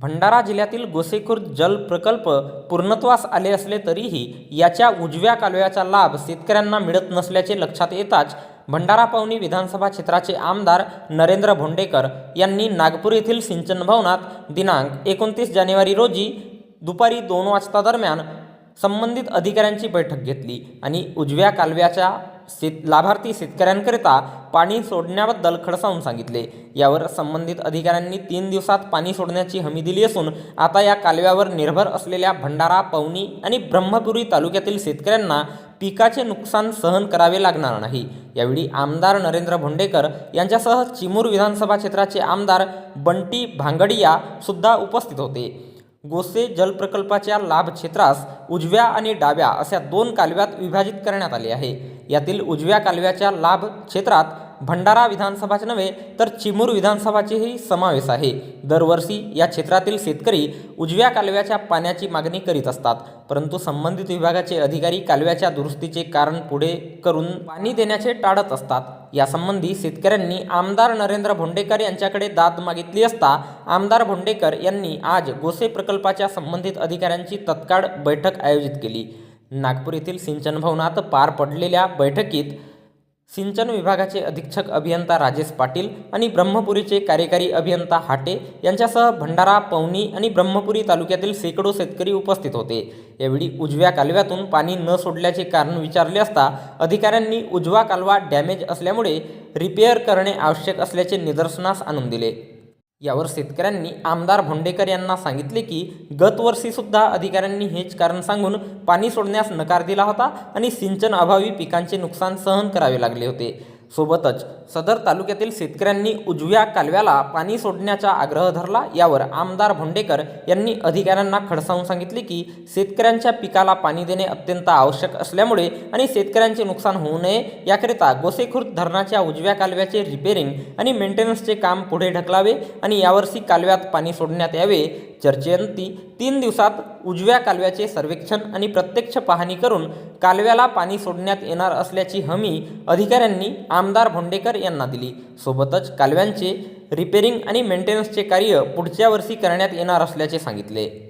भंडारा जिल्ह्यातील गोसेखुर्द जल प्रकल्प पूर्णत्वास आले असले तरीही याच्या उजव्या कालव्याचा लाभ शेतकऱ्यांना मिळत नसल्याचे लक्षात येताच भंडारा पावनी विधानसभा क्षेत्राचे आमदार नरेंद्र भोंडेकर यांनी नागपूर येथील सिंचन भवनात दिनांक एकोणतीस जानेवारी रोजी दुपारी दोन वाजता दरम्यान संबंधित अधिकाऱ्यांची बैठक घेतली आणि उजव्या कालव्याच्या शेत लाभार्थी शेतकऱ्यांकरिता पाणी सोडण्याबद्दल खडसावून सांगितले. यावर संबंधित अधिकाऱ्यांनी तीन दिवसात पाणी सोडण्याची हमी दिली असून आता या कालव्यावर निर्भर असलेल्या भंडारा पवनी आणि ब्रह्मपुरी तालुक्यातील शेतकऱ्यांना पिकाचे नुकसान सहन करावे लागणार नाही. यावेळी आमदार नरेंद्र भोंडेकर यांच्यासह चिमूर विधानसभा क्षेत्राचे आमदार बंटी भांगडिया सुद्धा उपस्थित होते. गोसे जलप्रकल्पाच्या लाभ क्षेत्रास उजव्या आणि डाव्या अशा दोन कालव्यात विभाजित करण्यात आले आहे. यातील उजव्या कालव्याच्या लाभ क्षेत्रात भंडारा विधानसभाचे नव्हे तर चिमूर विधानसभाचेही समावेश आहे. दरवर्षी या क्षेत्रातील शेतकरी उजव्या कालव्याच्या पाण्याची मागणी करीत असतात. परंतु संबंधित विभागाचे अधिकारी कालव्याच्या दुरुस्तीचे कारण पुढे करून पाणी देण्याचे टाळत असतात. यासंबंधी शेतकऱ्यांनी आमदार नरेंद्र भोंडेकर यांच्याकडे दाद मागितली असता आमदार भोंडेकर यांनी आज गोसे प्रकल्पाच्या संबंधित अधिकाऱ्यांची तत्काळ बैठक आयोजित केली. नागपूर येथील सिंचन भवनात पार पडलेल्या बैठकीत सिंचन विभागाचे अधीक्षक अभियंता राजेश पाटील आणि ब्रह्मपुरीचे कार्यकारी अभियंता हाटे यांच्यासह भंडारा पवनी आणि ब्रह्मपुरी तालुक्यातील शेकडो शेतकरी उपस्थित होते. यावेळी उजव्या कालव्यातून पाणी न सोडल्याचे कारण विचारले असता अधिकाऱ्यांनी उजवा कालवा डॅमेज असल्यामुळे रिपेअर करणे आवश्यक असल्याचे निदर्शनास आणून दिले. यावर शेतकऱ्यांनी आमदार भोंडेकर यांना सांगितले की गतवर्षीसुद्धा अधिकाऱ्यांनी हेच कारण सांगून पाणी सोडण्यास नकार दिला होता आणि सिंचन अभावी पिकांचे नुकसान सहन करावे लागले होते. सोबतच सदर तालुक्यातील शेतकऱ्यांनी उजव्या कालव्याला पाणी सोडण्याचा आग्रह धरला. यावर आमदार भोंडेकर यांनी अधिकाऱ्यांना खडसावून सांगितले की शेतकऱ्यांच्या पिकाला पाणी देणे अत्यंत आवश्यक असल्यामुळे आणि शेतकऱ्यांचे नुकसान होऊ नये याकरिता गोसेखुर्द धरणाच्या उजव्या कालव्याचे रिपेरिंग आणि मेंटेनन्सचे काम पुढे ढकलावे आणि यावर्षी कालव्यात पाणी सोडण्यात यावे चर्चेअंती तीन दिवसात उजव्या कालव्याचे सर्वेक्षण आणि प्रत्यक्ष पाहणी करून कालव्याला पाणी सोडण्यात येणार असल्याची हमी अधिकाऱ्यांनी आमदार भोंडेकर यांना दिली. सोबतच कालव्यांचे रिपेरिंग आणि मेंटेनन्सचे कार्य पुढच्या वर्षी करण्यात येणार असल्याचे सांगितले.